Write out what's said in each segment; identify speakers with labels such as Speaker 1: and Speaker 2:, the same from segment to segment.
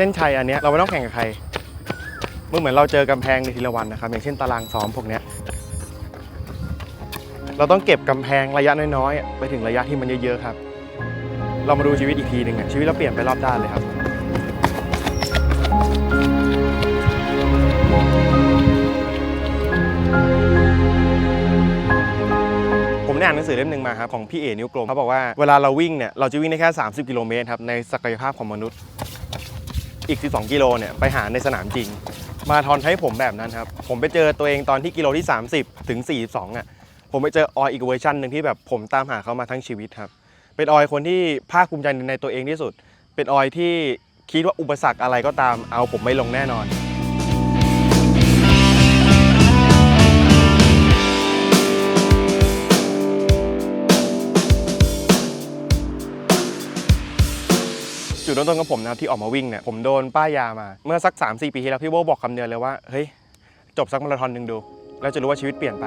Speaker 1: เส้นชัยอันเนี้ยเราไม่ต้องแข่งกับใครมันเหมือนเราเจอกำแพงในทีละวันนะครับ อย่างเช่นตารางซ้อมพวกเนี้ยเราต้องเก็บกำแพงระยะน้อยๆไปถึงระยะที่มันเยอะๆครับ เรามาดูชีวิตอีกทีหนึ่งอะชีวิตเราเปลี่ยนไปรอบด้านเลยครับผมได้อ่านหนังสือเล่มหนึ่งมาครับของพี่เอ๋นิ้วกลมเขาบอกว่าเวลาเราวิ่งเนี่ยเราจะวิ่งได้แค่ 30 กิโลเมตรครับในศักยภาพของมนุษย์ อีก 12 กิโลเนี่ยไปหาในสนามจริง มาทอนให้ผมแบบนั้นครับ ผมไปเจอตัวเองตอนที่กิโลที่ 30 ถึง 42อะผมไปเจอออยอีกเวอร์ชันหนึ่งที่แบบผมตามหาเขามาทั้งชีวิตครับ เป็นออยคนที่ภาคภูมิใจในตัวเองที่สุด เป็นออยที่คิดว่าอุปสรรคอะไรก็ตามเอาผมไม่ลงแน่นอน จุดเริ่มต้นของผมนะครับที่ออกมาวิ่งเนี่ยผมโดนป้ายยามาเมื่อสัก 3-4 ปีที่แล้วพี่โบบอกคำเดียวเลยว่าเฮ้ยจบสักมาราธอนหนึ่งดู แล้วจะรู้ว่าชีวิตเปลี่ยนไป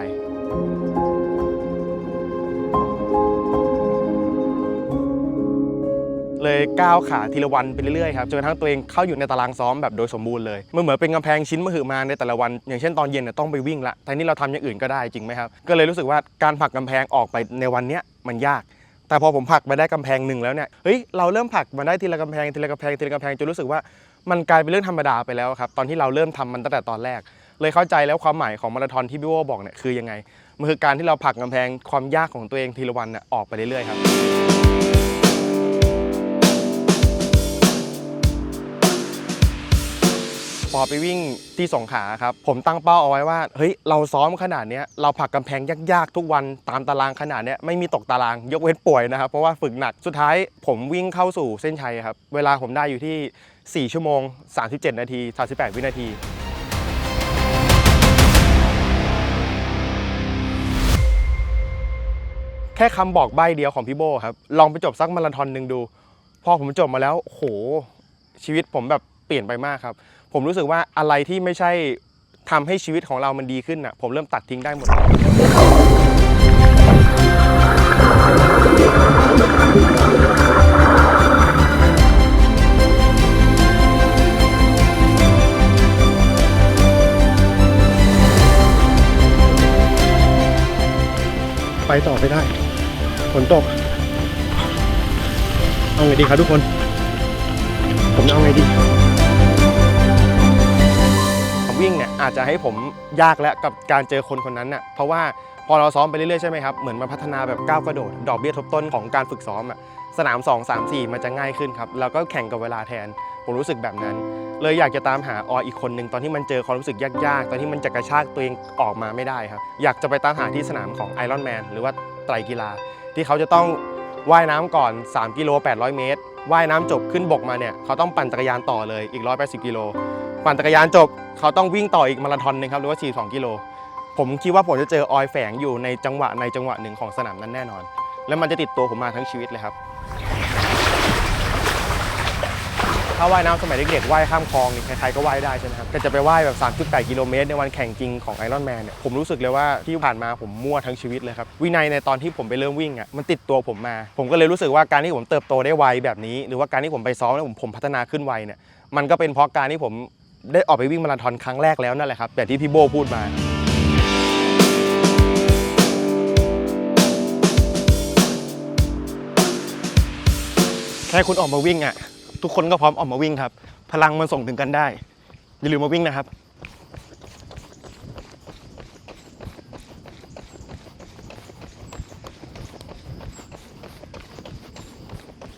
Speaker 1: เลยก้าวขาทีละวันไปเรื่อยๆครับจนกระทั่งตัวเองเข้าอยู่ในตารางซ้อมแบบโดยสมบูรณ์เลยมันเหมือนเป็นกำแพงชิ้นมหึมาในแต่ละวัน อย่างเช่นตอนเย็นเนี่ยต้องไปวิ่งละแต่นี่เราทำอย่างอื่นก็ได้จริงไหมครับก็เลยรู้สึกว่าการผลักกำแพงออกไปในวันเนี้ยมันยาก แต่พอผมผลักมาได้กำแพงหนึ่งแล้วเนี่ยเฮ้ยเราเริ่มผลักมาได้ทีละกำแพงทีละกำแพงทีละกำแพงจนรู้สึกว่ามันกลายเป็นเรื่องธรรมดาไปแล้วครับตอนที่เราเริ่มทำมันตั้งแต่ตอนแรก เลยเข้าใจแล้วความหมายของมาราธอนที่พี่โบบอกเนี่ยคือยังไงมันคือการที่เราผลักกำแพงความยากของตัวเองทีละวันน่ยออกไปเรื่อยๆครับ อไปวิ่งที่สงขาครับผมตั้งเป้าเอาไว้ว่าเฮ้ยเราซ้อมขนาดนี้เราผลักกำแพงยากๆ ทุกวันตามตารางขนาดนี้ไม่มีตกตารางยกเว้นป่วยนะครับเพราะว่าฝึกหนักสุดท้ายผมวิ่งเข้าสู่เส้นชัยครับเวลาผมได้อยู่ที่ 4 ชั่วโมง 37 นาที 38 วินาทีแค่คำบอกใบ้เดียวของพี่โบครับลองไปจบสักมาราธอนหนึ่งดู พอผมจบมาแล้วโหชีวิตผมแบบเปลี่ยนไปมากครับ ผมรู้สึกว่าอะไรที่ไม่ใช่ทำให้ชีวิตของเรามันดีขึ้นอะ ผมเริ่มตัดทิ้งได้หมดไปต่อไม่ได้ฝนตก เอาไงดีครับทุกคน ผมเอาไงดี อาจจะให้ผมยากแล้วกับการเจอคนคนนั้นน่ะเพราะว่าพอเราซ้อมไปเรื่อยๆใช่ไหมครับเหมือนมาพัฒนาแบบก้าวกระโดด ดอกเบี้ยทบต้นของการฝึกซ้อมอะสนาม 2 3 4 มันจะง่ายขึ้นครับแล้วก็แข่งกับเวลาแทน ผมรู้สึกแบบนั้น เลยอยากจะตามหาออยอีกคนหนึ่งตอนที่มันเจอความรู้สึกยากๆ ตอนที่มันจะกระชากตัวเองออกมาไม่ได้ครับ อยากจะไปตามหาที่สนามของไอรอนแมนหรือว่าไตรกีฬา ที่เขาจะต้องว่ายน้ำก่อน 3 กิโล 800 เมตร ว่ายน้ำจบขึ้นบกมาเนี่ย เขาต้องปั่นจักรยานต่อเลยอีก 180 กิโล ปั่นจักรยานจบ เขาต้องวิ่งต่ออีกมาราธอนหนึงครับหรือว่า 42 กิโล ผมคิดว่าผมจะเจอออยแฝงอยู่ในจังหวะในจังหวะหนึ่งของสนามนั้นแน่นอน แล้วมันจะติดตัวผมมาทั้งชีวิตเลยครับถ้าว่ายน้ำสมัยเด็กๆว่ายข้ามคลองนี่ใครๆก็ว่ายได้ใช่ไหมครับแต่จะไปว่ายแบบ 3.8 กิโลเมตรในวันแข่งจริงของไอรอนแมนเนี่ยผมรู้สึกเลยว่าที่ผ่านมาผมมั่วทั้งชีวิตเลยครับ วินัยในตอนที่ผมไปเริ่มวิ่งอะมันติดตัวผมมา ผมก็เลยรู้สึกว่าการที่ผมเติบโตได้ไวแบบนี้ หรือว่าการที่ผมไปซ้อมแล้วผมผมพัฒนาขึ้นไวเนี่ยมันก็เป็นเพราะการที่ผม ได้ออกไปวิ่งมาราธอนครั้งแรกแล้วนั่นแหละครับแบบที่พี่โบพูดมา แค่คุณออกมาวิ่งอะ ทุกคนก็พร้อมออกมาวิ่งครับ พลังมันส่งถึงกันได้ อย่าลืมมาวิ่งนะครับ